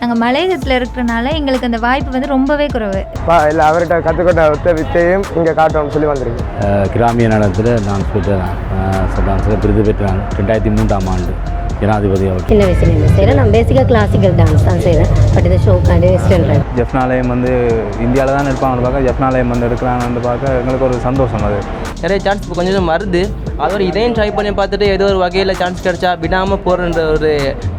நாங்கள் மலையகத்தில் இருக்கிறனால எங்களுக்கு அந்த வாய்ப்பு வந்து ரொம்பவே குறைவு. பா இல்லை அவர்கிட்ட கற்றுக்கொண்ட ஒத்த வித்தையும் இங்கே காட்டணும்னு சொல்லி வந்திருக்கு கிராமிய நடனத்தில் டான்ஸ் பெற்றான் டான்ஸில் விருது பெற்றான் ரெண்டாயிரத்தி மூன்றாம் ஆண்டு. ஜனாதிபதி அவர் சின்ன வயசுலேருந்து செய்கிறேன் நான் பேசிக்காக கிளாசிக்கல் டான்ஸ் தான் செய்கிறேன் பட் இந்த ஷோக்காண்டி வெஸ்டர்ன் ட்ரெண்ட் ஜெஃப்னாலயம் வந்து இந்தியாவில் தான் இருப்பாங்கன்னு பார்க்க ஜெஃப்னாலயம் வந்து எடுக்கிறாங்கன்னு பார்க்க எங்களுக்கு ஒரு சந்தோஷம் அது. நிறைய சான்ஸ் இப்போ கொஞ்சம் கொஞ்சம் வருது அதோட இதையும் ட்ரை பண்ணி பார்த்துட்டு ஏதோ ஒரு வகையில் சான்ஸ் கிடைச்சா விடாமல் போகிறன்ற ஒரு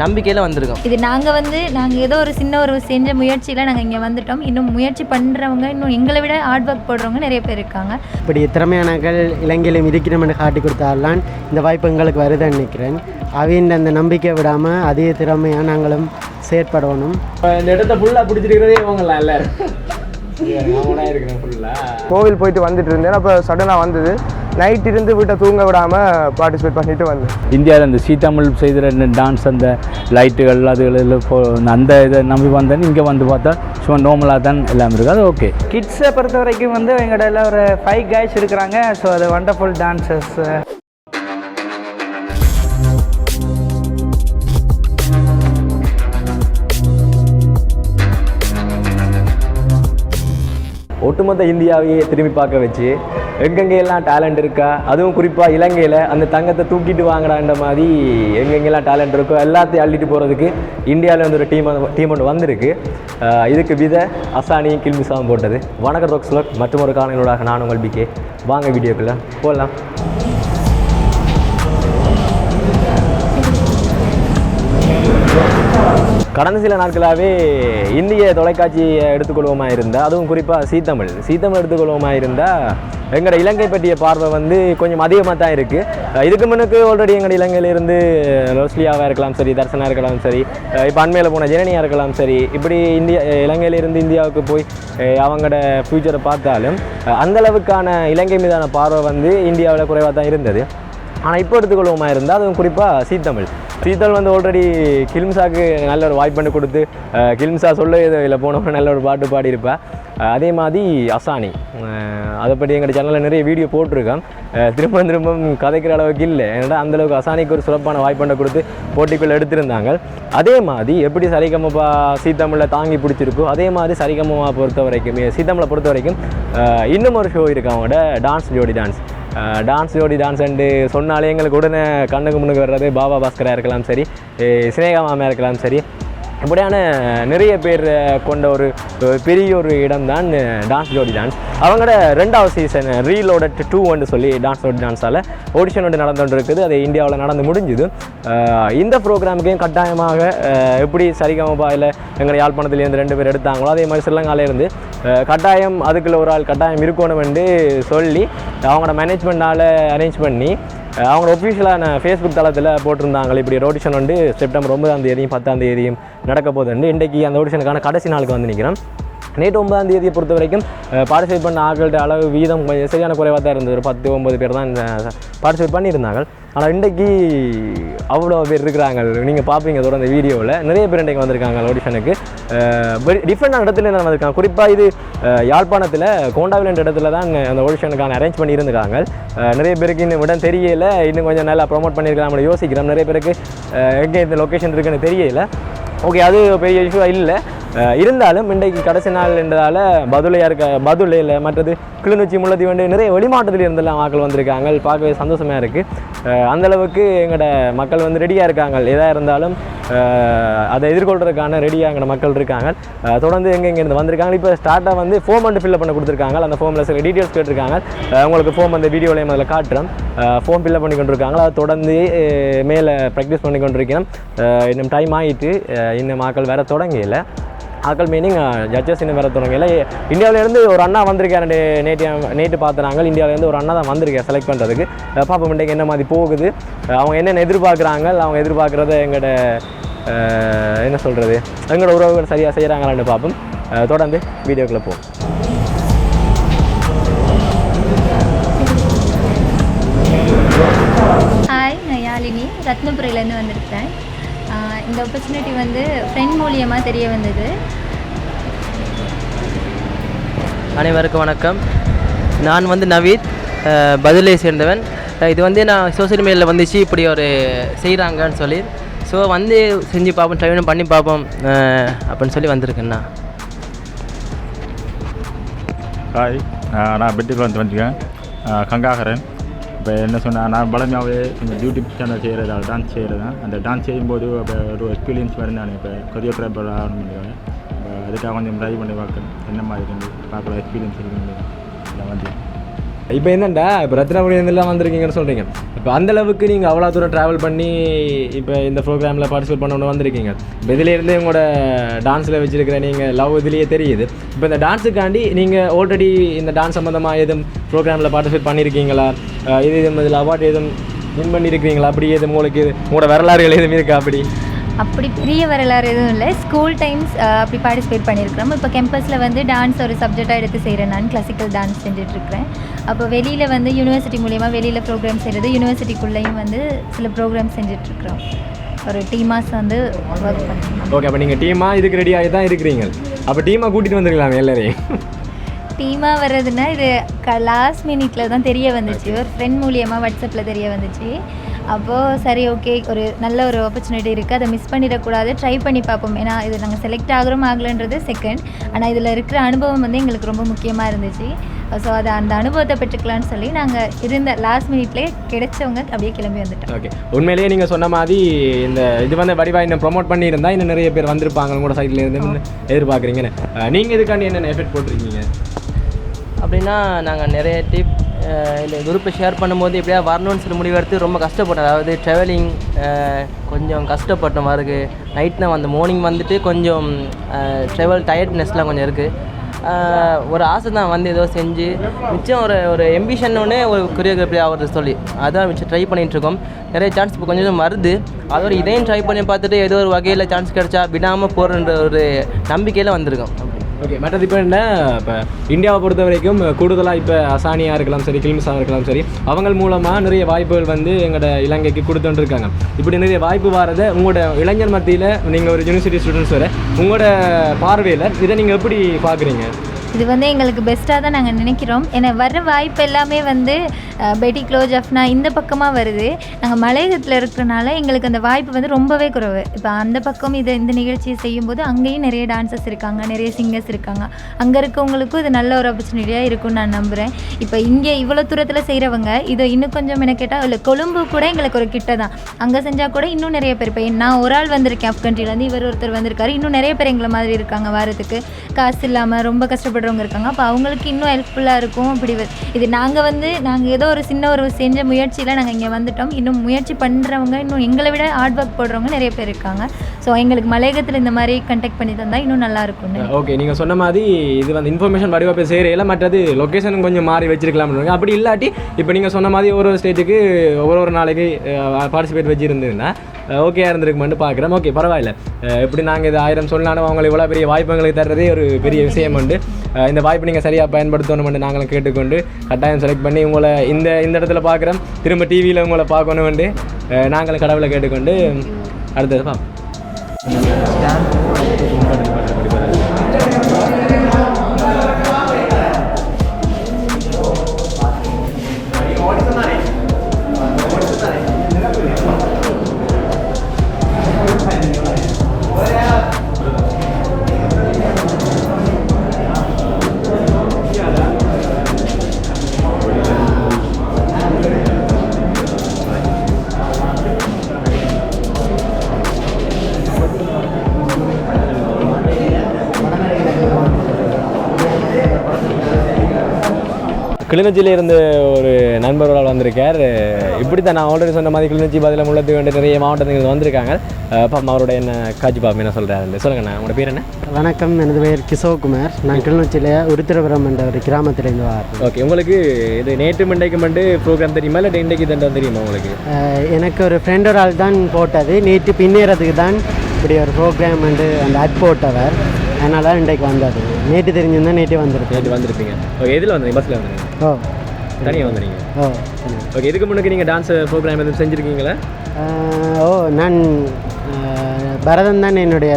நம்பிக்கையில் வந்திருக்கோம். இது நாங்கள் வந்து நாங்கள் ஏதோ ஒரு சின்ன ஒரு செஞ்ச முயற்சியில் நாங்கள் இங்கே வந்துட்டோம். இன்னும் முயற்சி பண்ணுறவங்க இன்னும் எங்களை விட ஹார்ட் ஒர்க் போடுறவங்க நிறைய பேர் இருக்காங்க. இப்படி திறமையானகள் இலங்கையிலும் இருக்கிறோம்னு காட்டி கொடுத்தாலாம் இந்த வாய்ப்பு எங்களுக்கு வருதுன்னு நினைக்கிறேன். அவையின் அந்த நம்பிக்கை விடாமல் அதே திறமையாக நாங்களும் செயற்படணும். இந்த இடத்த ஃபுல்லாக பிடிச்சிருக்கிறதே இவங்கலாம் எல்லாரும். கோவில் போயிட்டு வந்துட்டு இருந்தேன். அப்போ சடனாக வந்தது. நைட் இருந்து வீட்டை தூங்க விடாமல் பார்ட்டிசிபேட் பண்ணிட்டு வந்தேன். இந்தியாவில் இந்த சீதாமிழ் செய்கிற டான்ஸ் அந்த லைட்டுகள் அதுகள் அந்த இதை நம்பி வந்தேன். இங்கே வந்து பார்த்தா சும்மா நார்மலாக தான் எல்லாம் இருக்குது அது ஓகே கிட்ஸை பொறுத்த வரைக்கும் வந்து எங்கள்கிட்ட ஒரு ஃபைவ் கைஸ் இருக்கிறாங்க. ஸோ அது வண்டர்ஃபுல் டான்சர்ஸ் ஒட்டுமொத்த இந்தியாவையே திரும்பி பார்க்க வச்சு எங்கெங்கெல்லாம் டேலண்ட் இருக்கா அதுவும் குறிப்பாக இலங்கையில் அந்த தங்கத்தை தூக்கிட்டு வாங்குறான்ற மாதிரி எங்கெங்கெல்லாம் டேலண்ட் இருக்கோ எல்லாத்தையும் அள்ளிட்டு போகிறதுக்கு இந்தியாவில் வந்து ஒரு டீம் டீம் ஒன்று வந்திருக்கு. இதுக்கு வித அசானியும் கில்மிசாவும் போட்டது. வணக்கம் ரோக்ஸ்லோக் மற்றும் ஒரு காணொலியோடாக நான் உங்கள் பிகே வாங்க வீடியோக்குள்ளே போகலாம் கடந்த சில நாட்களாகவே இந்திய தொலைக்காட்சியை எடுத்துக்கொள்வோமா இருந்தால் அதுவும் குறிப்பாக சீத்தமிழ். சீத்தமிழ் எடுத்துக்கொள்வோமா இருந்தால் எங்களோட இலங்கை பற்றிய பார்வை வந்து கொஞ்சம் அதிகமாக தான் இருக்குது இதுக்கு முன்னுக்கு ஆல்ரெடி எங்களோட இலங்கையிலேருந்து ரோஸ்லியாவாக இருக்கலாம் சரி தர்சனாக இருக்கலாம் சரி இப்போ அண்மையில் போன ஜெனனியாக இருக்கலாம் சரி இப்படி இந்தியா இலங்கையிலேருந்து இந்தியாவுக்கு போய் அவங்களோட ஃப்யூச்சரை பார்த்தாலும் அந்தளவுக்கான அந்த அளவுக்கான இலங்கை மீதான பார்வை வந்து இந்தியாவில் குறைவாக தான் இருந்தது. ஆனால் இப்போ எடுத்துக்கொள்வோமா இருந்தால் அதுவும் குறிப்பாக சீத்தமிழ். சீதல் வந்து ஆல்ரெடி கில்ம்சாக்கு நல்ல ஒரு வாய்ப்பு பண்ணி கொடுத்து அஹ், கில்ம்சா சொல்ல இதில் போனவங்க நல்ல ஒரு பாட்டு பாடியிருப்பேன் அதே மாதிரி அசானி அதை பற்றி எங்கள் சேனலில் நிறைய வீடியோ போட்டிருக்கேன். திரும்ப திரும்ப கதைக்கிற அளவுக்கு இல்லை. ஏன்னா அந்தளவுக்கு அசானிக்கு ஒரு சிறப்பான வாய்ப்பு பண்ணி கொடுத்து போட்டிக்குள்ளே எடுத்திருந்தாங்க. அதே மாதிரி எப்படி சரிகமப்பா சீத்தமிழில் தாங்கி பிடிச்சிருக்கோ அதே மாதிரி சரிகமமாக பொறுத்த வரைக்கும் சீத்தமிழை பொறுத்த வரைக்கும் இன்னும் ஒரு ஷோ இருக்கு அவங்களோட dance Jodi dance dance Jodi dance and சொன்னாலே எங்களுக்கு உடனே கண்ணுக்கு முன்னுக்கு வர்றது பாபா பாஸ்கராக இருக்கலாம் சரி அஹ் சினேகா மாமா இருக்கலாம் சரி. இப்படியான நிறைய பேர் கொண்ட ஒரு பெரிய ஒரு இடம் தான் டான்ஸ் ஜோடி டான்ஸ் அவங்களோட ரெண்டாவது சீசன் ரீலோட டூ ஒன்று சொல்லி டான்ஸ் ஜோடி டான்ஸால் ஆடிஷன் ஒன்று நடந்துட்டு இருக்குது அது இந்தியாவில் நடந்து முடிஞ்சுது. இந்த ப்ரோக்ராமுக்கையும் கட்டாயமாக எப்படி சரிகமபா இல்லை எங்களை யாழ்ப்பாணத்துலேருந்து ரெண்டு பேர் எடுத்தாங்களோ அதே மாதிரி சிலங்காலேருந்து கட்டாயம் அதுக்குள்ள ஒரு ஆள் கட்டாயம் இருக்கணும் என்று சொல்லி அவங்களோட மேனேஜ்மெண்ட்டால் அரேஞ்ச் பண்ணி அவங்களோட ஒஃபிஷியலான ஃபேஸ்புக் தளத்தில் போட்டிருந்தாங்க இப்படி ஒரு வந்து செப்டம்பர் ஒன்பதாம் தேதியும் பத்தாம் தேதியும் நடக்க போகுது. இன்றைக்கு அந்த ஆடிஷனுக்கான கடைசி நாளுக்கு வந்து நிற்கிறேன் நேற்று ஒன்பதாம் தேதியை பொறுத்த வரைக்கும் பார்ட்டிசிபேட் பண்ண ஆட்களோட அளவு வீதம் கொஞ்சம் சரியான குறைவாக தான் இருந்தது. ஒரு பத்து ஒன்பது பேர் தான் பார்ட்டிசிபேட் பண்ணியிருந்தாங்க ஆனால் இன்றைக்கி அவ்வளோ பேர் இருக்கிறாங்க. நீங்கள் பார்ப்பீங்க தொடர்ந்து வீடியோவில். நிறைய பேர் இன்றைக்கு வந்திருக்காங்க ஆடிஷனுக்கு டிஃப்ரெண்டான இடத்துல தான் வந்திருக்காங்க. குறிப்பாக இது யாழ்ப்பாணத்தில் கோண்டாவில் என்ற இடத்துல தான் அந்த ஆடிஷனுக்கான அரேஞ்ச் பண்ணியிருந்தாங்க நிறைய பேருக்கு இன்னும் இடம் தெரியல. இன்னும் கொஞ்சம் நல்லா ப்ரொமோட் பண்ணியிருக்கலாம் யோசிக்கிறோம். நிறைய பேருக்கு எங்கே இந்த லொக்கேஷன் இருக்குன்னு தெரியல. ஓகே அது பெரிய இஷ்யூ இல்லை. இருந்தாலும் இன்றைக்கு கடைசி நாள் என்றதால் பதுளையாக இருக்க பதுளையில் மற்றது கிளிநொச்சி முள்ளத்தி வந்து நிறைய வெளிமாவட்டத்தில் இருந்தெல்லாம் மக்கள் வந்திருக்காங்க. பார்க்கவே சந்தோஷமாக இருக்குது அந்தளவுக்கு எங்களோட மக்கள் வந்து ரெடியாக இருக்காங்க. எதாக இருந்தாலும் அதை எதிர்கொள்றதுக்கான ரெடியாக எங்களோட மக்கள் இருக்காங்க. தொடர்ந்து எங்கே இங்கேருந்து வந்திருக்காங்க. இப்போ ஸ்டார்ட்டாக வந்து ஃபோம் வந்து ஃபில்அப் பண்ண கொடுத்துருக்காங்க. அந்த ஃபோமில் சில டீட்டெயில்ஸ் கேட்டிருக்காங்க. உங்களுக்கு ஃபோம் அந்த வீடியோலையும் அதில் காட்டுறோம் ஃபோம் ஃபில்அப் பண்ணி கொண்டிருக்காங்க. அதை தொடர்ந்து மேலே ப்ராக்டிஸ் பண்ணி கொண்டிருக்கிறோம். இன்னும் டைம் ஆகிட்டு இன்னும் மக்கள் வேறு தொடங்கல. ஆக்கள் மீனிங் ஜட்ஜஸ் இன்னும் வர தொடங்கல. இந்தியாவிலேருந்து ஒரு அண்ணா வந்திருக்காரு நேற்று நேற்று பார்த்துனாங்க இந்தியாவிலேருந்து ஒரு அண்ணா தான் வந்திருக்கேன் செலக்ட் பண்ணுறதுக்கு பாப்பா இன்றைக்கு என்ன மாதிரி போகுது. அவங்க என்னென்ன எதிர்பார்க்குறாங்க அவங்க எதிர்பார்க்குறத எங்களோட என்ன சொல்கிறது எங்களோட உறவுகள் சரியாக செய்கிறாங்களான்னு பார்ப்போம். தொடர்ந்து வீடியோக்குள்ளே போவோம். ஹாய் நான் யாழினி. ரத்னபுரியிலேருந்து வந்திருக்கேன். இந்த ஆப்பர்ச்சுனிட்டி வந்து ஃப்ரெண்ட் மூலியமாக தெரிய வந்தது. அனைவருக்கும் வணக்கம். நான் வந்து நவீத் பதிலை சேர்ந்தவன். இது வந்து நான் சோசியல் மீடியாவில் வந்துச்சு இப்படி ஒரு செய்கிறாங்கன்னு சொல்லி. ஸோ வந்து செஞ்சு பார்ப்போம் ட்ரை பண்ணி பார்ப்போம் அப்படின்னு சொல்லி வந்திருக்கேண்ணா ஹாய் நான் பெட்டில் வந்து வந்துருக்கேன். கங்காகரன். இப்போ என்ன சொன்னால் நான் பலமையாகவே இந்த யூடியூப் சேனல் செய்கிறது டான்ஸ் செய்கிறது அந்த டான்ஸ் செய்யும்போது அப்போ ஒரு எக்ஸ்பீரியன்ஸ் வரும் நான் இப்போ கொரியோகிராஃபர் ஆகணும்னு இப்போ அதுக்காக கொஞ்சம் ட்ரை பண்ணி பார்க்கணும். என்ன மாதிரி இருந்து பார்க்குற எக்ஸ்பீரியன்ஸ் இருக்குன்னு. வந்து இப்போ என்னண்டா? இப்போ ரத்னபுரியெல்லாம் வந்திருக்கீங்கன்னு சொல்கிறீங்க இப்போ அந்தளவுக்கு நீங்கள் அவ்வளோ தூரம் ட்ராவல் பண்ணி இப்போ இந்த ப்ரோக்ராமில் பார்ட்டிசிபேட் பண்ண வந்திருக்கீங்க. இப்போ இதிலேருந்து உங்களோட டான்ஸில் வச்சுருக்கிற நீங்கள் லவ் இதுலேயே தெரியுது. இப்போ இந்த டான்ஸுக்காண்டி நீங்கள் ஆல்ரெடி இந்த டான்ஸ் சம்மந்தமாக எதுவும் ப்ரோக்ராமில் பார்ட்டிசிபேட் பண்ணியிருக்கீங்களா இது இதில் அவார்டு எதுவும் வின் பண்ணியிருக்கீங்களா அப்படி எதுவும் உங்களுக்கு உங்களோட வரலாறுகள் எதுவும் இருக்கா அப்படி? அப்படி பெரிய வரலாறு எதுவும் இல்லை. ஸ்கூல் டைம்ஸ் அப்படி பார்ட்டிசிபேட் பண்ணியிருக்கிறோம். இப்போ கேம்பஸில் வந்து டான்ஸ் ஒரு சப்ஜெக்டாக எடுத்து செய்கிறேன் நான் கிளாசிக்கல் டான்ஸ் செஞ்சுட்ருக்கிறேன். அப்போ வெளியில் வந்து யூனிவர்சிட்டி மூலிமா வெளியில் ப்ரோக்ராம் செய்கிறது யூனிவர்சிட்டிக்குள்ளேயும் வந்து சில ப்ரோக்ராம் செஞ்சிட்ருக்குறோம். ஒரு டீமாஸ் வந்து ஒர்க் பண்ணுறோம் ஓகே அப்போ நீங்கள் டீமாக இதுக்கு ரெடியாகி தான் இருக்கிறீங்க. அப்போ டீமாக கூட்டிகிட்டு வந்துருக்கலாமே எல்லாரையும். டீமாக வர்றதுன்னா இது லாஸ்ட் மினிட்ல தான் தெரிய வந்துச்சு. ஒரு ஃப்ரெண்ட் மூலியமாக வாட்ஸ்அப்பில் தெரிய வந்துச்சு. அப்போது சரி ஓகே ஒரு நல்ல ஒரு ஆப்பர்ச்சுனிட்டி இருக்குது அதை மிஸ் பண்ணிடக்கூடாது. ட்ரை பண்ணி பார்ப்போம். ஏன்னா இது நாங்கள் செலக்ட் ஆகிறோம் ஆகலைன்றது செகண்ட் ஆனால் இதில் இருக்கிற அனுபவம் வந்து எங்களுக்கு ரொம்ப முக்கியமாக இருந்துச்சு. ஸோ அதை அந்த அனுபவத்தை பெற்றுக்கலாம்னு சொல்லி நாங்கள் இருந்த லாஸ்ட் மினிட்லேயே கிடைச்சவங்க அப்படியே கிளம்பி வந்துட்டோம். ஓகே உண்மையிலேயே நீங்கள் சொன்ன மாதிரி இந்த இது வந்து வடிவா இன்னும் ப்ரொமோட் பண்ணியிருந்தா இன்னும் நிறைய பேர் வந்திருப்பாங்க. உங்களோட சைட்ல இருந்து எதிர்பார்க்குறீங்கன்னு. நீங்கள் இதுக்காண்டி என்னென்ன எஃபெக்ட் போட்டிருக்கீங்க? அப்படின்னா நாங்கள் நிறைய டிப் இந்த குரூப்பை ஷேர் பண்ணும்போது எப்படியா வரணும்னு சில முடிவெடுத்து ரொம்ப கஷ்டப்பட்டேன். அதாவது ட்ராவலிங் கொஞ்சம் கஷ்டப்பட்டோம் இருக்குது நைட் தான் வந்து மார்னிங் வந்துட்டு கொஞ்சம் ட்ராவல் டயர்ட்னஸ்லாம் கொஞ்சம் இருக்குது ஒரு ஆசை தான் வந்து ஏதோ செஞ்சு மிச்சம் ஒரு ஒரு எம்பிஷன் ஒரு கொரியோகிராஃபி ஆகிறது சொல்லி. அதான் மிச்சம் ட்ரை பண்ணிகிட்ருக்கோம் நிறைய சான்ஸ் இப்போ கொஞ்சம் வருது. அதோட இதையும் ட்ரை பண்ணி பார்த்துட்டு ஏதோ ஒரு வகையில் சான்ஸ் கிடச்சா விடாமல் போகிறன்ற ஒரு நம்பிக்கையில் வந்திருக்கோம். ஓகே மற்றது இப்போ என்ன? இப்போ இந்தியாவை பொறுத்த வரைக்கும் கூடுதலாக இப்போ அசானியாக இருக்கலாம் சரி கிளிம்ஸாக இருக்கலாம் சரி அவங்க மூலமாக நிறைய வாய்ப்புகள் வந்து எங்களோட இலங்கைக்கு கொடுத்துட்டு இருக்காங்க இப்படி நிறைய வாய்ப்பு வரதை உங்களோட இளைஞர் மத்தியில் நீங்கள் ஒரு யூனிவர்சிட்டி ஸ்டூடெண்ட்ஸ் வர உங்களோட பார்வையில் இதை நீங்கள் எப்படி பார்க்குறீங்க? இது வந்து எங்களுக்கு பெஸ்ட்டாக தான் நாங்கள் நினைக்கிறோம். ஏன்னா வர்ற வாய்ப்பு எல்லாமே வந்து பெட்டி க்ளோ ஜஃப்னா இந்த பக்கமாக வருது. நாங்கள் மலையகத்தில் இருக்கிறனால எங்களுக்கு அந்த வாய்ப்பு வந்து ரொம்பவே குறைவு. இப்போ அந்த பக்கம் இதை இந்த நிகழ்ச்சியை செய்யும்போது அங்கேயும் நிறைய டான்சர்ஸ் இருக்காங்க நிறைய சிங்கர்ஸ் இருக்காங்க. அங்கே இருக்கவங்களுக்கும் இது நல்ல ஒரு ஆப்பர்ச்சுனிட்டியாக இருக்கும்னு நான் நம்புகிறேன் இப்போ இங்கே இவ்வளோ தூரத்தில் செய்கிறவங்க இதை இன்னும் கொஞ்சம் என்ன கேட்டால் இல்லை கொழும்பு கூட எங்களுக்கு ஒரு கிட்ட தான். அங்கே செஞ்சால் கூட இன்னும் நிறைய பேர் இப்போ நான் ஒரு ஆள் வந்திருக்கேன் ஆஃப் கண்ட்ரிலேருந்து இவர் ஒருத்தர் வந்திருக்காரு. இன்னும் நிறைய பேர் எங்களை மாதிரி இருக்காங்க வரதுக்கு காசு இல்லாமல் ரொம்ப கஷ்டப்படுறவங்க இருக்காங்க. அப்போ அவங்களுக்கு இன்னும் ஹெல்ப்ஃபுல்லாக இருக்கும். அப்படி இது நாங்கள் வந்து நாங்கள் ஏதோ ஒரு சின்ன ஒரு செஞ்ச முயற்சியில் நாங்கள் இங்கே வந்துட்டோம். இன்னும் முயற்சி பண்ணுறவங்க இன்னும் எங்களை விட ஹார்ட் ஒர்க் போடுறவங்க நிறைய பேர் இருக்காங்க. ஸோ எங்களுக்கு மலையகத்தில் இந்த மாதிரி கண்டெக்ட் பண்ணி தந்தால் இன்னும் நல்லா இருக்கும் ஓகே நீங்கள் சொன்ன மாதிரி இது வந்து இன்ஃபர்மேஷன் வடிவா போய் சேரையில் மற்றது லொக்கேஷன் கொஞ்சம் மாறி வச்சிருக்கலாம்னு அப்படி இல்லாட்டி இப்போ நீங்கள் சொன்ன மாதிரி ஒரு ஒரு ஸ்டேட்டுக்கு ஒரு ஒரு நாளைக்கு பார்ட்டிசிபேட் வச்சுருந்ததுன்னா ஓகே இருந்திருக்குமென்னு பார்க்குறேன் ஓகே பரவாயில்ல. எப்படி நாங்கள் இது ஆயிரம் சொன்னாலும் அவங்களுக்கு இவ்வளோ பெரிய வாய்ப்பு எங்களுக்கு தர்றதே ஒரு பெரிய விஷயம் உண்டு இந்த வாய்ப்பு நீங்கள் சரியாக பயன்படுத்தணும்னு நாங்களும் கேட்டுக்கொண்டு கட்டாயம் செலக்ட் பண்ணி உங்களை இந்த இந்த இடத்துல பார்க்குறோம். திரும்ப டிவியில் உங்களை பார்க்கணுமெண்டு நாங்களும் கடவுளை கேட்டுக்கொண்டு அடுத்தது பார்ப்போம். கிளிநொச்சியில இருந்து ஒரு நண்பர் ஒரு வந்திருக்கார். இப்படி தான் நான் ஆல்ரெடி சொன்ன மாதிரி கிளிநொச்சி பதில முள்ளத்துக்கு வேண்டிய நிறைய மாவட்டத்தில் வந்திருக்காங்க. பாப்பா அவரோட என்ன காட்சி பாப்பா என்ன சொல்கிறாரு சொல்லுங்கண்ணா உங்களோட பேர் என்ன? வணக்கம் எனது பெயர் கிஷோகுமார். நான் கிளிநொச்சியில் உருத்திரபுரம் என்ற ஒரு கிராமத்திலேருந்து வரேன் ஓகே உங்களுக்கு இது நேற்று மண்டைக்கு மண்டு ப்ரோக்ராம் தெரியுமா இல்லை இன்றைக்கு தண்டம் தெரியுமா உங்களுக்கு? எனக்கு ஒரு ஃப்ரெண்ட் ஒரு ஆள் தான் போட்டது. நேற்று பின்னேறதுக்கு தான் இப்படி ஒரு ப்ரோக்ராம் வந்து அந்த அட் போட்டவர். அதனால தான் இன்றைக்கு வந்தது. நேற்று தெரிஞ்சிருந்தா நேற்றே வந்திருக்கேன் நேற்று வந்திருப்பீங்க. ஓகே எதில் வந்தீங்க? பஸ்ஸில் வந்தீங்க? தனியாக வந்தீங்க ஓ ஓகே இதுக்கு முன்னாடி நீங்கள் டான்ஸ் ப்ரோக்ராம் எதுவும் செஞ்சுருக்கீங்களா? ஓ நான் பரதம் தான் என்னுடைய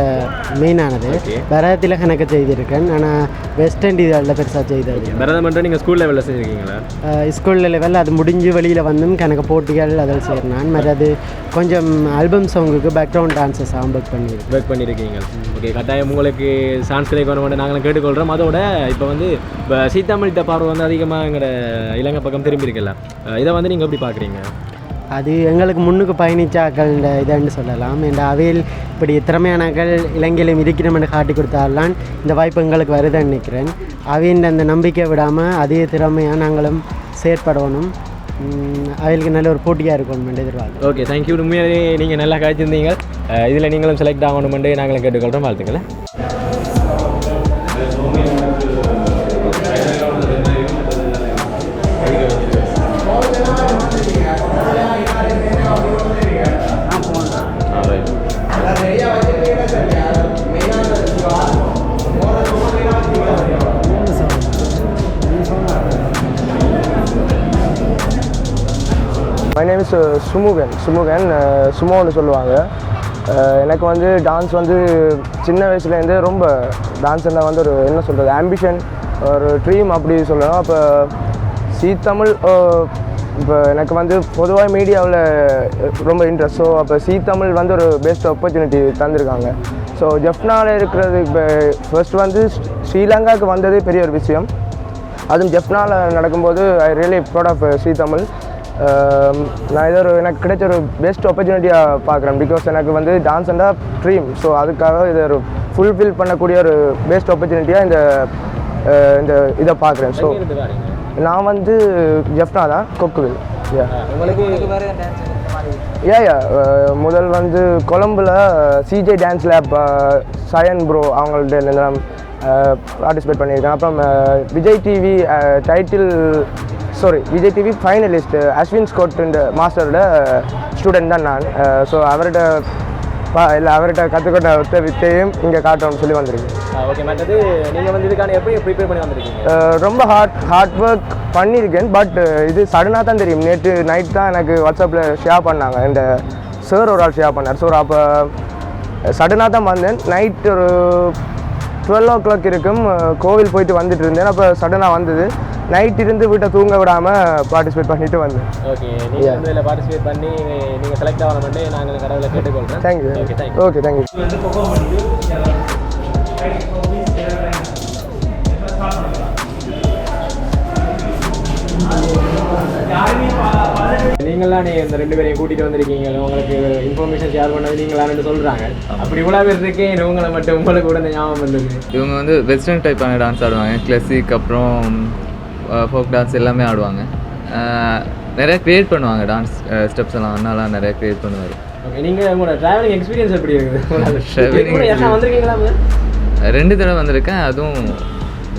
மெயினானது பரதத்தில் கணக்கு செய்திருக்கேன். ஆனால் வெஸ்ட் இண்டீஸில் பெருசாக செய்தது பரதம் மட்டும் நீங்கள் ஸ்கூல் லெவலில் செஞ்சுருக்கீங்களா? ஸ்கூல் லெவலில் அது முடிஞ்சு வெளியில் வந்தும் கணக்கு போட்டிகள் அதில் சேர்னான் மற்றது கொஞ்சம் ஆல்பம் சாங்குக்கு பேக்ரவுண்ட் டான்ஸஸ் ஆம்பக் பண்ணியிருக்கேன் ஒர்க் பண்ணியிருக்கீங்க. ஓகே கட்டாயம் உங்களுக்கு சான்ஸ் கிடைக்கணும் நாங்களும் கேட்டுக்கொள்கிறோம் அதோட இப்போ வந்து இப்போ சீத்தாமணித்த பார்வை வந்து அதிகமாக எங்களோட இலங்கை பக்கம் திரும்பி இருக்குல்ல இதை வந்து நீங்கள் எப்படி பார்க்குறீங்க? அது எங்களுக்கு முன்னுக்கு பயணிச்சாக்கள் இந்த இதுன்னு சொல்லலாம். இந்த அவையில் இப்படி திறமையானாக்கள் இலங்கையிலும் இருக்கிறோம்னு காட்டி கொடுத்தாலான் இந்த வாய்ப்பு எங்களுக்கு வருதுன்னு நினைக்கிறேன். அவையின் அந்த நம்பிக்கை விடாமல் அதே திறமையாக நாங்களும் செயற்படணும். அவைகளுக்கு நல்ல ஒரு போட்டியாக இருக்கணும் எதிர்பார்க்கு ஓகே தேங்க்யூ உண்மையாகவே நீங்கள் நல்லா காய்ச்சிருந்தீங்க இதில் நீங்களும் செலக்ட் ஆகணுமெண்டு நாங்களும் கேட்டுக்கொள்கிறோம். வாழ்த்துக்களை. மை சுமுகன் சுமுகன் சுமோன்னு சொல்லுவாங்க. எனக்கு வந்து டான்ஸ் வந்து சின்ன வயசுலேருந்தே ரொம்ப டான்ஸ்னால் வந்து ஒரு என்ன சொல்கிறது ஆம்பிஷன் ஒரு ட்ரீம் அப்படி சொல்லலாம் அப்போ சி தமிழ் இப்போ எனக்கு வந்து பொதுவாக மீடியாவில் ரொம்ப இன்ட்ரெஸ்ட் ஸோ அப்போ சி தமிழ் வந்து ஒரு பெஸ்ட் ஆப்பர்ச்சுனிட்டி தந்திருக்காங்க. ஸோ ஜெஃப்னாவில் இருக்கிறது இப்போ ஃபர்ஸ்ட் வந்து ஸ்ரீலங்காவுக்கு வந்ததே பெரிய ஒரு விஷயம். அதுவும் ஜெஃப்னாவில் நடக்கும்போது I really proud of Shri Tamil நான் இதை ஒரு எனக்கு கிடைச்ச ஒரு பெஸ்ட் ஆப்பர்ச்சுனிட்டியாக பார்க்குறேன். பிகாஸ் எனக்கு வந்து டான்ஸ் அண்டா ட்ரீம் ஸோ அதுக்காக இதை ஒரு ஃபுல்ஃபில் பண்ணக்கூடிய ஒரு பெஸ்ட் ஆப்பர்ச்சுனிட்டியாக இந்த அஹ் இந்த இதை பார்க்குறேன். ஸோ நான் வந்து ஜெஃப்னா தான் கொக்குவில் யா உங்களுக்கு யா முதல் வந்து கொழம்புல CJ dance lab Sayan bro அவங்கள்ட்ட நான் பார்ட்டிசிபேட் பண்ணியிருக்கேன். அப்புறம் Vijay TV title sorry Vijay TV finalist Ashwin squad மாஸ்டரோட ஸ்டூடெண்ட் தான் நான். ஸோ அவர்கிட்ட பா இல்லை அவர்கிட்ட கற்றுக்கொண்ட ஒத்த வித்தையும் இங்கே காட்டணும்னு சொல்லி வந்திருக்கேன். ஓகே மற்றது நீங்கள் வந்து இதுக்கான எப்படி ப்ரிப்பேர் பண்ணி வந்திருக்கீங்க? அஹ் ரொம்ப ஹார்ட் ஹார்ட் ஒர்க் பண்ணியிருக்கேன் பட் இது சடனாக தான் தெரியும். நேற்று நைட் தான் எனக்கு வாட்ஸ்அப்பில் ஷேர் பண்ணாங்க. இந்த சார் ஒரு ஆள் ஷேர் பண்ணார். ஸோ அப்போ சடனாக தான் வந்தேன். நைட் ஒரு டுவெல் ஓ கிளாக் இருக்கும் கோவில் போயிட்டு வந்துட்டு இருந்தேன். அப்போ சடனாக வந்தது. நைட் இருந்து வீட்டை தூங்க விடாமல் பார்ட்டிசிபேட் பண்ணிட்டு வந்தேன். ஓகே நீங்கள் வந்து இதில் பார்ட்டிசிபேட் பண்ணி நீங்கள் செலக்ட் ஆகணுமெண்டு நாங்கள் கடவுளை கேட்டுக்கொள்கிறோம் தேங்க்யூ ஓகே தேங்க்யூ நீங்களாம் நீ இந்த ரெண்டு பேரையும் கூட்டிகிட்டு வந்திருக்கீங்க உங்களுக்கு இன்ஃபர்மேஷன் ஷேர் பண்ணது நீங்களான்னு சொல்கிறாங்க அப்படி இவ்வளோ பேர் இருக்கே உங்களை மட்டும் உங்களுக்கு கூட இந்த ஞாபகம் வந்தது இவங்க வந்து வெஸ்டர்ன் டைப்பான டான்ஸ் ஆடுவாங்க. கிளாசிக் அப்புறம் ஃபோக் டான்ஸ் எல்லாமே ஆடுவாங்க. நிறைய க்ரியேட் பண்ணுவாங்க டான்ஸ் ஸ்டெப்ஸ் எல்லாம். அண்ணாலாம் நிறைய க்ரியேட் பண்ணுவார். நீங்கள் உங்களோட ட்ராவலிங் எக்ஸ்பீரியன்ஸ் எப்படி இருக்குது? ரெண்டு தடவை வந்திருக்கேன். அதுவும்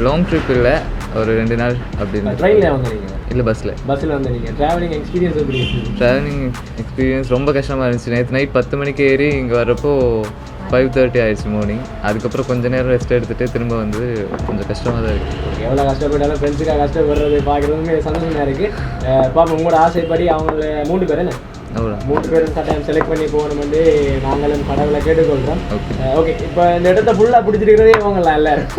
லாங் ட்ரிப் இல்லை. ஒரு ரெண்டு நாள் அப்படின்னு. ட்ரெயினில் வந்திருக்கீங்க? இல்லை பஸ்ஸில் பஸ்ஸில் வந்திருக்கீங்க. ட்ராவலிங் எக்ஸ்பீரியன்ஸ் எப்படி ட்ராவலிங் எக்ஸ்பீரியன்ஸ் ரொம்ப கஷ்டமாக இருந்துச்சு. நேற்று நைட் பத்து மணிக்கு ஏறி இங்கே வரப்போ ஃபைவ் தேர்ட்டி ஆயிடுச்சு மார்னிங் அதுக்கப்புறம் கொஞ்ச நேரம் ரெஸ்ட் எடுத்துகிட்டு திரும்ப வந்து கொஞ்சம் கஷ்டமாக தான் இருக்குது எவ்வளோ கஷ்டப்பட்டாலும் ஃப்ரெண்ட்ஸுக்காக கஷ்டப்படுறது பார்க்குறதுமே சந்தோஷமாக இருக்குது பாப்பா உங்களோட ஆசைப்படி அவங்கள மூணு பேர் என்ன? அவ்வளோ மூணு பேரும் கட்டாயம் செலக்ட் பண்ணி போகணும் வந்து நாங்களும் கடவுளை கேட்டுக்கொள்கிறோம் ஓகே. இப்போ இந்த இடத்த ஃபுல்லாக பிடிச்சிருக்கிறதே இவங்களாம் எல்லாரும்.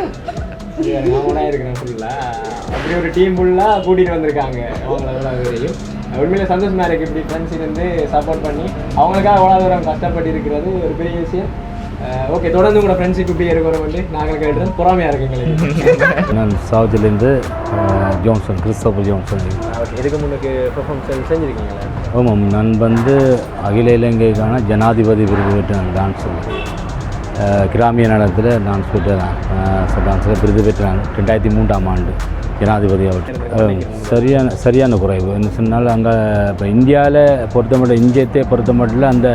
அவங்களா இருக்கிறேன் ஃபுல்லாக அப்படி ஒரு டீம் ஃபுல்லாக கூட்டிகிட்டு வந்திருக்காங்க. அவங்கள எவ்வளோ வரையும் உண்மையிலே சந்தோஷமாக இருக்குது இப்படி ஃப்ரெண்ட்ஸ் இருந்து சப்போர்ட் பண்ணி அவங்களுக்காக எவ்வளோ தூரம் கஷ்டப்பட்டு இருக்கிறது ஒரு பெரிய விஷயம். ஓகே தொடர்ந்து உங்களோட ஃப்ரெண்ட்ஷிப் இப்படி இருக்கிறோம் வந்து நாங்கள் கேட்டுறோம். பொறாமையாக இருக்கு எங்களுக்கு. நான் சவுத்துலேருந்து ஜோன்சன் கிறிஸ்தபர் ஜோன்சன் ஓகே இதுக்கு முன்னுக்கு பெர்ஃபார்மன்ஸ் செஞ்சுருக்கீங்களா? ஆமாம் நான் வந்து அகில இலங்கைக்கான ஜனாதிபதி விருது பெற்றேன் டான்ஸில் கிராமிய நடனத்தில் டான்ஸ் பெற்றேன் டான்ஸில் விருது பெற்றேன் ரெண்டாயிரத்தி மூன்றாம் ஆண்டு ஜனாதிபதி அவர் சரியான சரியான குறைவு. என்ன சொன்னால் அங்கே இப்போ இந்தியாவில் பொறுத்த மட்டும் இந்தியத்தை பொறுத்த மட்டும் அந்த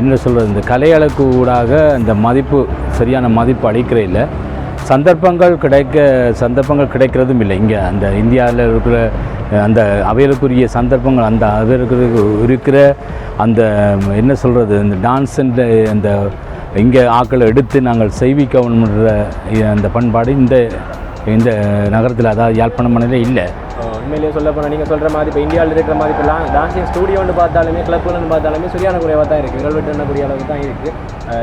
என்ன சொல்கிறது இந்த கலையளவுக்கு ஊடாக அந்த மதிப்பு சரியான மதிப்பு அளிக்கிற இல்லை. சந்தர்ப்பங்கள் கிடைக்க சந்தர்ப்பங்கள் கிடைக்கிறதும் இல்லை. இங்கே அந்த இந்தியாவில் இருக்கிற அந்த அவைகளுக்குரிய சந்தர்ப்பங்கள் அந்த அவைகளுக்கு இருக்கிற அந்த என்ன சொல்கிறது இந்த டான்ஸுன்ற அந்த இங்கே ஆக்களை எடுத்து நாங்கள் செய்விக்கணுன்ற அந்த பண்பாடு இந்த இந்த நகரத்தில் அதாவது யாழ்ப்பாணம் மனையில் இல்லை. உண்மையிலேயே சொல்ல போனால் நீங்கள் சொல்கிற மாதிரி இப்போ இந்தியாவில் இருக்கிற மாதிரி இப்போ டான்ஸிங் ஸ்டூடியோன்னு பார்த்தாலுமே கிளப்புன்னு பார்த்தாலுமே சரியான குறைவாக தான் இருக்குது விரல் எண்ணக்கூடிய அளவுக்கு தான் இருக்குது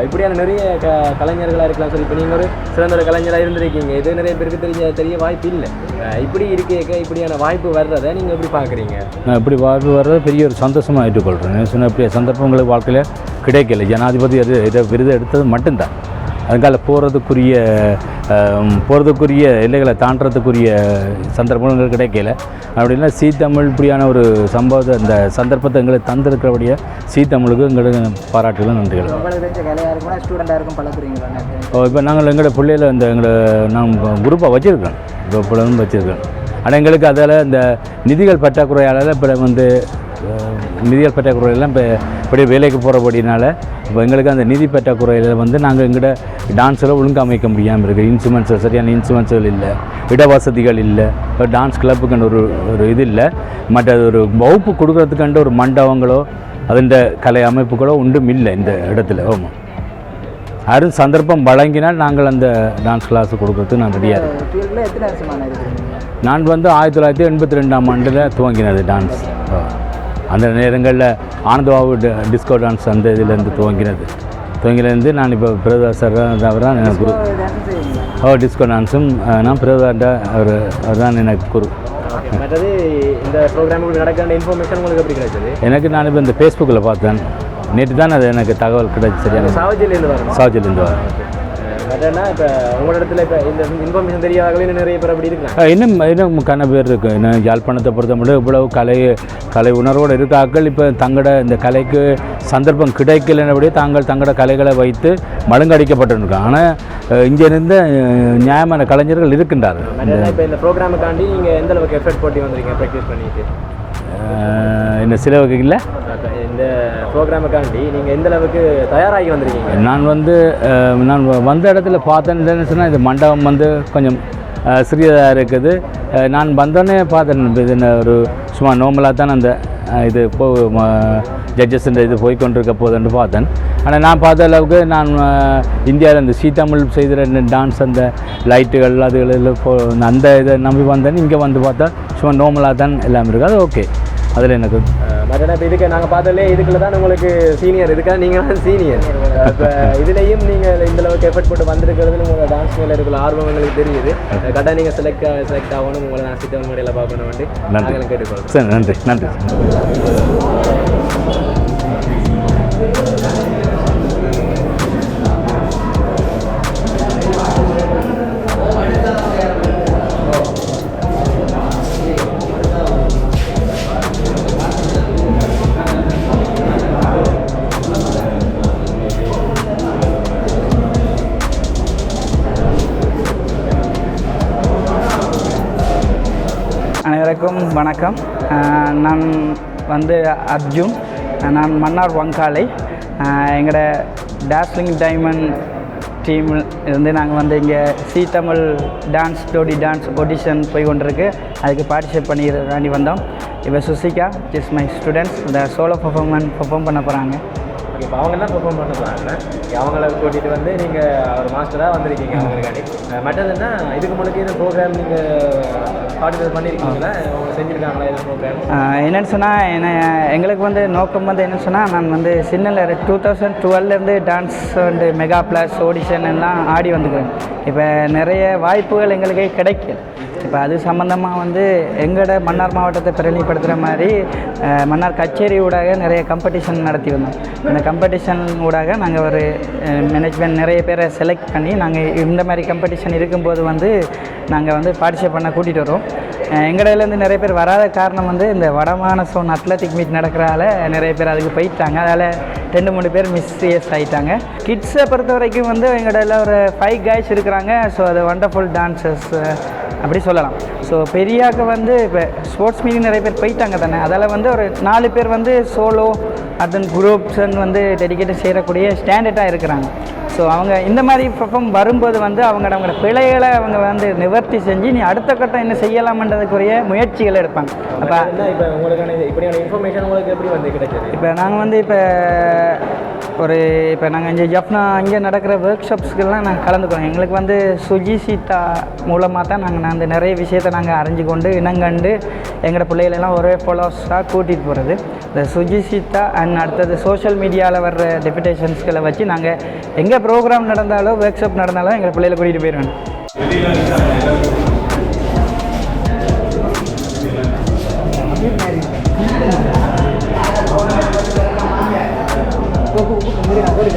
இப்படியான நிறைய க கலைஞர்களாக இருக்கலாம். சரி இப்போ நீங்கள் ஒரு சிறந்த ஒரு கலைஞராக இருந்திருக்கீங்க. இது நிறைய பேருக்கு தெரிய தெரிய வாய்ப்பு இல்லை. இப்படி இருக்க இப்படியான வாய்ப்பு வர்றதை நீங்கள் எப்படி பார்க்குறீங்க? நான் இப்படி வாய்ப்பு வர்றது பெரிய ஒரு சந்தோஷமாக ஏற்றுக்கொள்கிறேன் சொன்ன இப்படி சந்தர்ப்பங்களுக்கு வாழ்க்கையில் கிடைக்கல. ஜனாதிபதி அது இதை விருது எடுத்தது மட்டும்தான். அதுக்கால போகிறதுக்குரிய போகிறதுக்குரிய எல்லைகளை தாண்டறதுக்குரிய சந்தர்ப்பங்கள் கிடைக்கல. அப்படின்னா சீ தமிழ் இப்படியான ஒரு சம்பவத்தை இந்த சந்தர்ப்பத்தை எங்களுக்கு தந்திருக்கிறபடிய சீ தமிழுக்கு எங்களுக்கு பாராட்டுகளும் நன்றிகள் இப்போ நாங்கள் எங்களோட பிள்ளையில இந்த எங்களை நாங்கள் குரூப்பாக வச்சுருக்கோம் இப்போ பிள்ளைகளும் வச்சுருக்கோம் ஆனால் எங்களுக்கு அதில் இந்த நிதிகள் பற்றாக்குறையால் இப்போ வந்து நிதிகள் பற்றாக்குறையெல்லாம் இப்போ இப்படி வேலைக்கு போகிறபடினால இப்போ எங்களுக்கு அந்த நிதி பற்றாக்குறையில் வந்து நாங்கள் எங்கள்கிட்ட டான்ஸில் ஒழுங்காக அமைக்க முடியாமல் இருக்குது இன்ஸ்ட்ருமெண்ட்ஸ் சரியான இன்ஸ்ட்ருமெண்ட்ஸுகள் இல்லை. இடவசதிகள் இல்லை. இப்போ டான்ஸ் கிளப்புக்குன்னு ஒரு ஒரு இது இல்லை. மற்றது ஒரு வகுப்பு கொடுக்கறதுக்காண்ட ஒரு மண்டபங்களோ அதுண்ட கலை அமைப்புகளோ ஒன்றும் இல்லை இந்த இடத்துல. ஆமாம் யாரும் சந்தர்ப்பம் வழங்கினால் நாங்கள் அந்த டான்ஸ் கிளாஸ் கொடுக்கறதுக்கு நான் ரெடியாக இருக்கேன் நான் வந்து ஆயிரத்தி தொள்ளாயிரத்தி எண்பத்தி ரெண்டாம் ஆண்டில் துவங்கினது டான்ஸ் அந்த நேரங்களில் ஆனந்தபாபு ட- டிஸ்கோ டான்ஸ் அந்த இதுலேருந்து துவங்கினது. துவங்கிலேருந்து நான் இப்போ பிரதா சார் அவர் தான் எனக்கு குரு ஓ டிஸ்கோ டான்ஸும் நான் பிரதாண்ட அவர் அவர் தான் எனக்கு குரு. மற்றது இந்த ப்ரோக்ராமுக்கு நடக்கிற இன்ஃபர்மேஷன் உங்களுக்கு எப்படி கிடைச்சது? எனக்கு நான் இப்போ இந்த ஃபேஸ்புக்கில் பார்த்தேன். நேற்று தான் அது எனக்கு தகவல் கிடைச்சி சரியான சாவஜிலேருந்து வரணும் சாவஜிலேருந்து வரேன் மற்றன்னா இப்போ உங்களோட இடத்துல இப்போ இந்த இன்ஃபர்மேஷன் தெரியாதவங்களே நிறைய பேர் அப்படி இருக்கலாம். இன்னும் இன்னும் கன பேர் இருக்குது இன்னும் யாழ்ப்பாணத்தை பொறுத்த மட்டும் இவ்வளவு கலை கலை உணர்வோடு இருக்காக்கள் இப்போ தங்களோட இந்த கலைக்கு சந்தர்ப்பம் கிடைக்கலனபடியே தாங்கள் தங்களோட கலைகளை வைத்து மழுங்கடிக்கப்பட்டிருக்காங்க. ஆனால் இங்கே இருந்த நியாயமான கலைஞர்கள் இருக்கின்றார்கள். இப்போ இந்த ப்ரோக்ராமுக்காண்டி நீங்கள் எந்த அளவுக்கு எஃபர்ட் போட்டு வந்திருக்கீங்க ப்ராக்டிஸ் பண்ணிட்டு? இந்த சில வகையில் இந்த ப்ரோக்ராமுக்காண்டி நீங்கள் எந்த அளவுக்கு தயாராகி வந்திருக்கீங்க? நான் வந்து நான் வந்த இடத்துல பார்த்தேன்னு சொன்னால் இது மண்டபம் வந்து கொஞ்சம் சிறியதாக இருக்குது. நான் வந்தோடனே பார்த்தேன். இது என்ன ஒரு சும்மா நார்மலாக தான் அந்த இது போ ஜட்ஜஸ் இது போய் கொண்டிருக்க போதுன்னு பார்த்தேன். ஆனால் நான் பார்த்த அளவுக்கு நான் இந்தியாவில் இந்த சீதமிழ் செய்கிற இந்த டான்ஸ் அந்த லைட்டுகள் அதுகளில் போ அந்த இதை நம்பி வந்தேன். இங்கே வந்து பார்த்தா சும்மா நார்மலாக தான் எல்லாம் இருக்குது. அது ஓகே அதில் எனக்கு மற்றனா இப்போ இதுக்கு நாங்கள் பார்த்ததுலே இதுக்குள்ள தான் உங்களுக்கு சீனியர் இதுக்காக நீங்கள் தான் சீனியர் இப்போ இதுலேயும் நீங்கள் இந்த அளவுக்கு எஃபர்ட் போட்டு வந்திருக்கிறதுல உங்களோட டான்ஸ் மேலே இருக்கிற ஆர்வம் எங்களுக்கு தெரியுது. கரெக்டாக நீங்கள் செலக்ட் செலக்ட் ஆகணும். உங்களை நான் சித்தவன் முறையில் பார்க்கணும் நன்றி. நாங்களும் கேட்டுக்கொள்கிறோம் சரி நன்றி. நன்றி வணக்கம். நான் வந்து அர்ஜுன். நான் மன்னார் வங்காளை. எங்களோட டாஸ்லிங் டைமண்ட் டீமில் இருந்து நாங்கள் வந்து இங்கே Zee Tamil dance Jodi dance audition போய் கொண்டிருக்கு. அதுக்கு பார்ட்டிசிபேட் பண்ணிடுறாண்டி வந்தோம். இப்போ சுசிகா இஸ் மை ஸ்டூடெண்ட்ஸ் இந்த சோலோ பர்ஃபார்மன்ஸ் பர்ஃபார்ம் பண்ண போகிறாங்க இப்போ அவங்க தான் பெர்ஃபார்ம் பண்ண போகிறாங்க அவங்கள கூட்டிகிட்டு வந்து நீங்கள் ஒரு மாஸ்டராக வந்திருக்கீங்க அவங்களுக்காண்டி. அஹ் மற்றது என்ன இதுக்கு முன்னாடி இந்த ப்ரோக்ராம் நீங்கள் பார்ட்டிசிபேட் பண்ணியிருக்கீங்களா? செஞ்சுருக்காங்களா ப்ரோக்ராம் என்னன்னு சொன்னால் என்ன எங்களுக்கு வந்து நோக்கம் வந்து என்னன்னு சொன்னால் நான் வந்து சின்னல டூ தௌசண்ட் டுவெல்லேருந்து டான்ஸ் வந்து மெகா ப்ளஸ் ஆடிஷன் எல்லாம் ஆடி வந்துக்கிறேன். இப்போ நிறைய வாய்ப்புகள் எங்களுக்கு கிடைக்கும் இப்போ அது சம்மந்தமாக வந்து எங்களோட மன்னார் மாவட்டத்தை பிரதிநிதிப்படுத்துகிற மாதிரி மன்னார் கச்சேரி ஊடாக நிறைய காம்படிஷன் நடத்தி வந்தோம். இந்த காம்படிஷன் ஊடாக நாங்கள் ஒரு மேனேஜ்மெண்ட் நிறைய பேரை செலக்ட் பண்ணி நாங்கள் இந்த மாதிரி காம்படிஷன் இருக்கும்போது வந்து நாங்கள் வந்து பார்ட்டிசிபேட் பண்ண கூட்டிகிட்டு வரோம். எங்கடையிலேருந்து நிறைய பேர் வராத காரணம் வந்து இந்த வடமான சோன் அத்லட்டிக் மீட் நடக்கிறதால நிறைய பேர் அதுக்கு போயிட்டாங்க. அதால் ரெண்டு மூணு பேர் மிஸ்ஸியஸ் ஆகிட்டாங்க கிட்ஸை பொறுத்த வரைக்கும் வந்து எங்கடையில் ஒரு ஃபைவ் கைஸ் இருக்கிறாங்க. ஸோ அது வண்டர்ஃபுல் டான்ஸஸ் அப்படி சொல்லலாம். ஸோ பெரியாக்க வந்து இப்போ ஸ்போர்ட்ஸ் மீட் நிறைய பேர் போயிட்டாங்க தானே. அதால் வந்து ஒரு நாலு பேர் வந்து சோலோ அதன் குரூப்ஸ் வந்து டெடிக்கேட் செய்யக்கூடிய ஸ்டாண்டர்டாக இருக்கிறாங்க. ஸோ அவங்க இந்த மாதிரி பெர்ஃபார்ம் வரும்போது வந்து அவங்க அவங்களோட பிழைகளை அவங்க வந்து நிவர்த்தி செஞ்சு நீ அடுத்த கட்டம் என்ன செய்யலாம்ன்றதுக்குரிய முயற்சிகள் எடுப்பாங்க. அப்போ இப்போ உங்களுக்கான இப்படியான இன்ஃபர்மேஷன் உங்களுக்கு எப்படி வந்து கிடைச்சது இப்போ நாங்கள் வந்து இப்போ ஒரு இப்போ நாங்கள் இங்கே ஜப்னா இங்கே நடக்கிற ஒர்க் ஷாப்ஸ்க்கெல்லாம் நாங்கள் கலந்துக்கிறோம். எங்களுக்கு வந்து சுஜி சீதா மூலமாக தான் நாங்கள் அந்த நிறைய விஷயத்தை நாங்கள் அறிஞ்சு கொண்டு இனங்கண்டு எங்களோட பிள்ளைகளெல்லாம் ஒரே ஃபாலோவர்ஸாக கூட்டிகிட்டு போகிறது இந்த சுஜி சீதா அண்ட் அடுத்தது சோஷியல் மீடியாவில் வர்ற டெபிடேஷன்ஸ்களை வச்சு நாங்கள் எங்கே ப்ரோக்ராம் நடந்தாலோ ஒர்க் ஷாப் நடந்தாலும் எங்கள் பிள்ளைகளை கூட்டிகிட்டு போயிடுவேன் ஒரு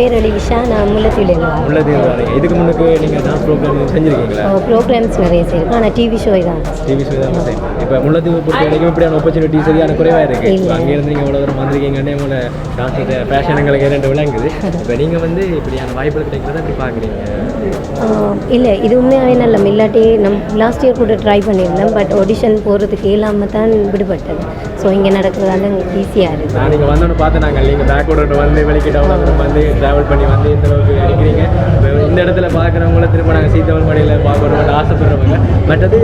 பேர் எலிவிஷா நான் முல்லைத்தீவில் உள்ளது இதுக்கு முன்னுக்கு நீங்கள் டான்ஸ் ப்ரோக்ராம் செஞ்சுருக்கீங்களா? ப்ரோக்ராம்ஸ் நிறைய செய்யிருக்கோம் ஆனால் டிவி ஷோ தான். டிவி ஷோ தான் இப்போ முள்ளத்தீவு பொறுத்த வரைக்கும் இப்படியான ஆப்பர்ச்சுனிட்டி சரியான குறைவாக இருக்குது அங்கேருந்து நீங்கள் இவ்வளோ தூரம் வந்திருக்கீங்கன்னே உங்களை டான்ஸ் ஃபேஷன் எங்களுக்கு இரண்டு விளங்குது இப்போ நீங்கள் வந்து இப்படியான வாய்ப்புகள் கிடைக்கிறத எப்படி பார்க்குறீங்க இல்லை இது உண்மையாகவே நல்ல இல்லாட்டி நம் லாஸ்ட் இயர் கூட ட்ரை பண்ணியிருந்தேன். பட் ஆடிஷன் போகிறதுக்கு இல்லாமல் தான் விடுபட்டது. ஸோ இங்கே நடக்கிறதால எங்களுக்கு ஈஸியாக இருக்குது நான் நீங்கள் வந்தோன்னு பார்த்து நாங்கள் நீங்கள் பேக்வர்டு வந்து வெளிக்கிட்ட வந்து ட்ராவல் பண்ணி வந்து இந்த அளவுக்கு இருக்கிறீங்க இப்ப இந்த இடத்துல பார்க்குறவங்கள திரும்ப நாங்கள் சீத்தவன் மடியில் பார்க்கணும்னு ஆசைப்படுறவங்க. மற்றது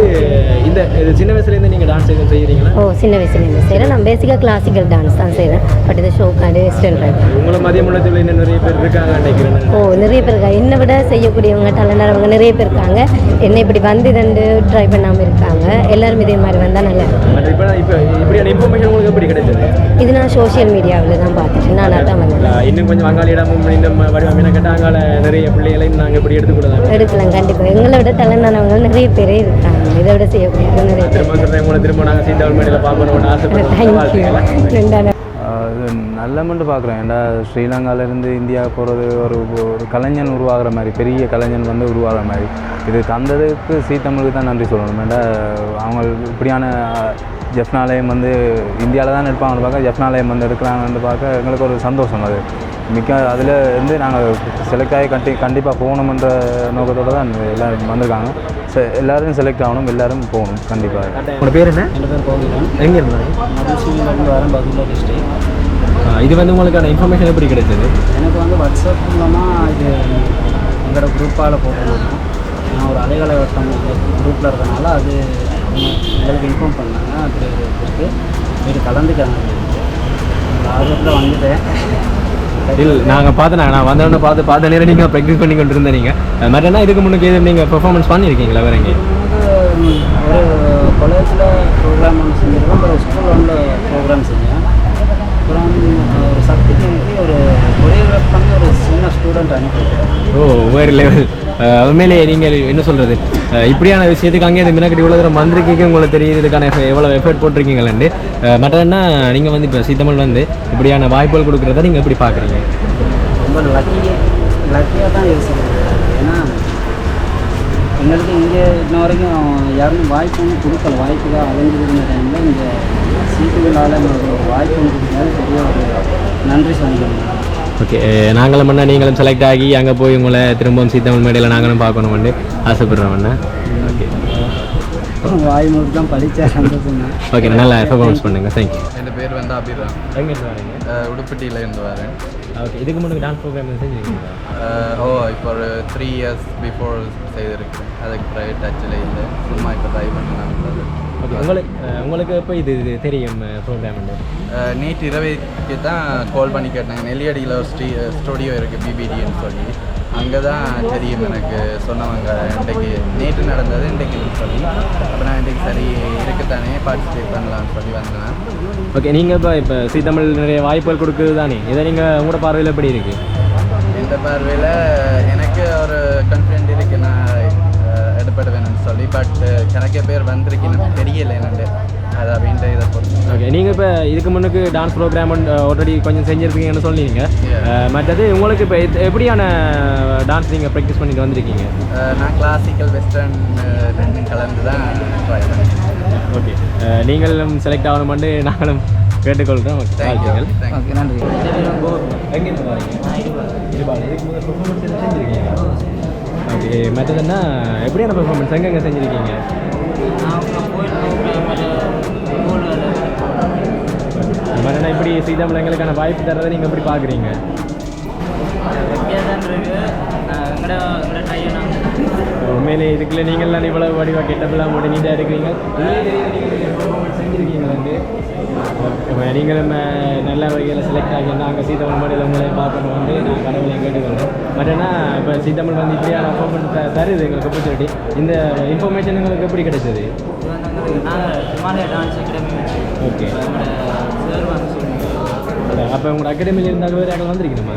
இந்த இது சின்ன வயசுலேருந்து நீங்கள் டான்ஸ் எதுவும் செய்கிறீங்களா ஓ சின்ன வயசுலேருந்து செய்கிறேன் நான் பேசிக்காக கிளாசிக்கல் டான்ஸ் தான் செய்கிறேன் பட் இந்த ஷோக்காண்டி வெஸ்டர்ன் ட்ரை உங்களை மதிய முள்ளத்தில் இன்னும் நிறைய பேர் இருக்காங்க நினைக்கிறேன் ஓ நிறைய பேர் இருக்காங்க என்னை விட செய்யக்கூடியவங்க டேலண்டானவங்க நிறைய பேர் இருக்காங்க. என்னை இப்படி வந்து ரெண்டு ட்ரை பண்ணாமல் இருக்காங்க. எல்லாரும் இதே மாதிரி வந்தால் நல்லா பட் இப்போ இப்போ இப்படியான இன்ஃபர்மேஷன் உங்களுக்கு எப்படி கிடைச்சது இது நான் சோஷியல் மீடியாவில் தான் பார்த்துட்டு நான் தான் வந்தேன். இன்னும் கொஞ்சம் வங்காளியிடமும் இன்னும் வடிவமையின கேட்டால் அங்கால நிறைய பிள்ளைகளையும் நாங்கள் இப்படி எடுத்துக்கூடாது எடுக்கலாம் கண்டிப்பாக எங்களை விட டேலண்டானவங்க நிறைய பேரே இருக்காங்க. இதை விட செய்யக்கூடியவங்க நிறைய திரும்ப சொல்கிறேன் உங்களை திரும்ப நாங்கள் சீத்தாவல் மடியில் பார்க்கணும்னு இது நல்லமென்று பார்க்குறேன். ஏன்டா ஸ்ரீலங்காலேருந்து இந்தியா போகிறது ஒரு ஒரு கலைஞன் உருவாகிற மாதிரி பெரிய கலைஞன் வந்து உருவாகிற மாதிரி. இது தந்ததுக்கு சீ தமிழுக்கு தான் நன்றி சொல்லணும். ஏன்டா அவங்க இப்படியான ஜெஃப்னாலயம் வந்து இந்தியாவில் தான் எடுப்பாங்கன்னு பார்க்க ஜெஃப்னாலயம் வந்து எடுக்கிறாங்கன்னு பார்க்க எங்களுக்கு ஒரு சந்தோஷம் அது. மிக்க அதில் இருந்து நாங்கள் செலக்ட் ஆகி கண்டி கண்டிப்பாக போகணுமென்ற நோக்கத்தோடு தான் எல்லோரும் வந்திருக்காங்க. செ- எல்லாரும் செலக்ட் ஆகணும் எல்லாரும் போகணும் கண்டிப்பாக உங்களோட பேர் என்ன? என் பேர் கோகிலன் எங்கே இருந்தாங்க வரேன் இது வந்து உங்களுக்கான இன்ஃபர்மேஷன் எப்படி கிடைச்சது எனக்கு வந்து வாட்ஸ்அப் மூலமாக இது எங்களோட குரூப்பால் போட்டிருந்தாங்க நான் ஒரு அலைகளை வட்டம் குரூப்பில் இருக்கனால அது எங்களுக்கு இன்ஃபார்ம் பண்ணாங்க. அது இருக்கு போயிட்டு கலந்துக்காங்க ஆர்வத்தில் வந்துட்டேன். இல்லை நாங்கள் பார்த்து நான் வந்தோடனே பார்த்து பார்த்த நேரம் நீங்கள் ப்ராக்டிஸ் பண்ணி கொண்டு இருந்தேன் நீங்கள் மற்றனா இதுக்கு முன்னுக்கு எதுவும் நீங்கள் பெர்ஃபார்மன்ஸ் பண்ணியிருக்கீங்களா வேற எங்கே ஒரு காலேஜில் ப்ரோக்ராம் ஒன்று செஞ்சிருக்கோம். அப்புறம் ஸ்கூல் ஒன்று ப்ரோக்ராம் செஞ்சேன் அப்புறம் ஒரு சக்திக்கு ஒரு கொரியோகிராஃப் பண்ணி ஒரு சின்ன ஸ்டூடெண்ட் அனுப்பியிருக்கேன். ஓ வேறு லெவல் உண்மையிலேயே நீங்கள் என்ன சொல்கிறது இப்படியான விஷயத்துக்கு அங்கே இந்த மினக்கடி தூரம் வந்திருக்கீங்க உங்களுக்கு தெரியுது இதுக்கான எவ்வளோ எஃபர்ட் போட்டிருக்கீங்களேண்டு? மற்றன்னா நீங்கள் வந்து இப்போ சீத்தமிழ் வந்து இப்படியான வாய்ப்புகள் கொடுக்குறத நீங்கள் எப்படி பார்க்குறீங்க? ரொம்ப லக்கி லக்கியாக தான் யோசிக்கிறேன் ஏன்னா எங்களுக்கு இங்கே இன்ன வரைக்கும் யாருமே வாய்ப்பு ஒன்றும் கொடுக்கல. வாய்ப்பு தான் அலைஞ்சிருந்த டைமில் இங்கே சீட்டுகளால் வாய்ப்பு பெரிய ஒரு நன்றி சொல்லிக்கணும் ஓகே நாங்களும் பண்ணால் நீங்களும் செலக்ட் ஆகி அங்கே போய் உங்களை திரும்பவும் சீத்தமிழ் மேடையில் நாங்களும் பார்க்கணும்னு ஆசைப்படுறோம் ஓகே வாய் மூடி தான் படித்தேன் சந்தோஷம் தான் ஓகே நல்லா பெர்ஃபார்மன்ஸ் பண்ணுங்கள் தேங்க்யூ என் பேர் வந்து அபிராம் எங்கேருந்து வரீங்க? உடுப்பட்டியில இருந்து வரேன். ஓகே இதுக்கு முன்னாடி டான்ஸ் ப்ரோக்ராம் செஞ்சுருக்கீங்களா? ஓ இப்போ ஒரு த்ரீ இயர்ஸ் பிஃபோர் செய்திருக்கேன். அதுக்கு ப்ரைவேட் டச்சில் இல்லை. சும்மா இப்போ ட்ரை பண்ணலாம்ன்றது ஓகே. உங்களுக்கு உங்களுக்கு எப்போ இது இது தெரியும் ப்ரோக்ராம் நேற்று இரவைக்கு தான் கால் பண்ணி கேட்டாங்க. நெல்லியடியில் ஒரு ஸ்டீ ஸ்டுடியோ இருக்குது பிபிடின்னு சொல்லி. அங்கே தான் தெரியும் எனக்கு சொன்னவங்க இன்றைக்கு. நேற்று நடந்தது இன்றைக்கு சொல்லி. அப்போ நான் இன்றைக்கு சரி இருக்குத்தானே பார்ட்டிசிபேட் பண்ணலாம்னு சொல்லி வந்தேன். ஓகே நீங்கள் இப்போ இப்போ சி தமிழ் நிறைய வாய்ப்புகள் கொடுக்குது தானே? இதை நீங்கள் உங்களோட பார்வையில் எப்படி இருக்குது இந்த பார்வையில்? எனக்கு ஒரு கான்ஃபிடென்ட் இருக்கு. நான் அஹ், சொல்லி பட் கணக்கே பேர் வந்திருக்கேன்னு தெரியல என்னண்டு. அது அப்படின்ற இதை பொறுத்து. ஓகே நீங்கள் இப்போ இதுக்கு முன்னுக்கு டான்ஸ் ப்ரோக்ராம் ஆல்ரெடி கொஞ்சம் செஞ்சுருக்கீங்கன்னு சொன்னீங்க அஹ், மற்றது உங்களுக்கு இப்போ எப்படியான டான்ஸ் நீங்கள் ப்ராக்டிஸ் பண்ணிட்டு வந்திருக்கீங்க? அஹ், நான் கிளாசிக்கல் வெஸ்டர்ன் ரெண்டும் கலந்து தான் ட்ரை பண்ணேன். ஓகே நீங்களும் செலக்ட் ஆகணுமெண்டு நாங்களும் கேட்டுக்கொள்கிறோம் வாழ்த்துக்கள். ஓகே நன்றி. எங்கேருந்து வரீங்க? இருபாடு இதுக்கு முதல் செஞ்சுருக்கீங்க ஓகே மற்றதுன்னா எப்படியான பெர்ஃபார்மன்ஸ் எங்கெங்கே செஞ்சுருக்கீங்க? மறுநாள் இப்படி சீதாமல் எங்களுக்கான வாய்ப்பு தரதை நீங்கள் எப்படி பார்க்குறீங்க உண்மையிலே இதுக்குள்ள நீங்கள்லாம் இவ்வளவு வடிவா கெட்டப்பெல்லாம் போட்டு நீட்டாக இருக்கிறீங்க செஞ்சுருக்கீங்க வந்து இப்போ நீங்களும் நல்ல வகையில் செலக்ட் ஆகி நாங்கள் சீத்தமிழ் மாடியில் உங்களை பார்க்கணும் வந்து நான் கடவுளையும் கேட்டுக்கிறோம் பட் ஆனால் இப்போ சீத்தமிழ் வந்து இப்படியான பர்ஃபார்மன்ஸ் த தருது எங்களுக்கு ஆப்பர்ச்சுனிட்டி இந்த இன்ஃபர்மேஷன் உங்களுக்கு எப்படி கிடைச்சது? ஓகே அப்போ உங்களோட அகாடமியில் இருந்தாலும் வேறு அங்கே வந்திருக்கணுமா?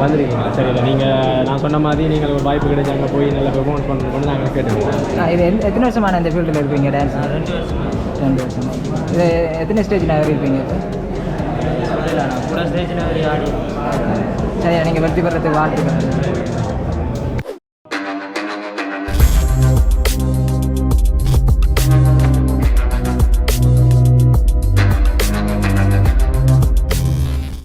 வந்துருக்கீங்களா? சரி இல்லை நீங்கள் நான் சொன்ன மாதிரி நீங்கள் ஒரு வாய்ப்பு கிடைச்சி அங்கே போய் நல்லா பெர்ஃபார்மன்ஸ் பண்ணுறதுக்கு நாங்கள் கேட்டுக்கோங்க. இது எந்த- எத்தனை வருஷமான இந்த ஃபீல்டில் இருப்பீங்க டான்ஸ் ரெண்டு வருஷம் ரெண்டு வருஷம் இது எத்தனை ஸ்டேஜ் நான் இருப்பீங்க இப்போ? சொல்லலாம் நான் கூட ஸ்டேஜில் ஆடி சரி நீங்கள் வெற்றி பெறத்துக்கு வாழ்த்துக்கிறேன்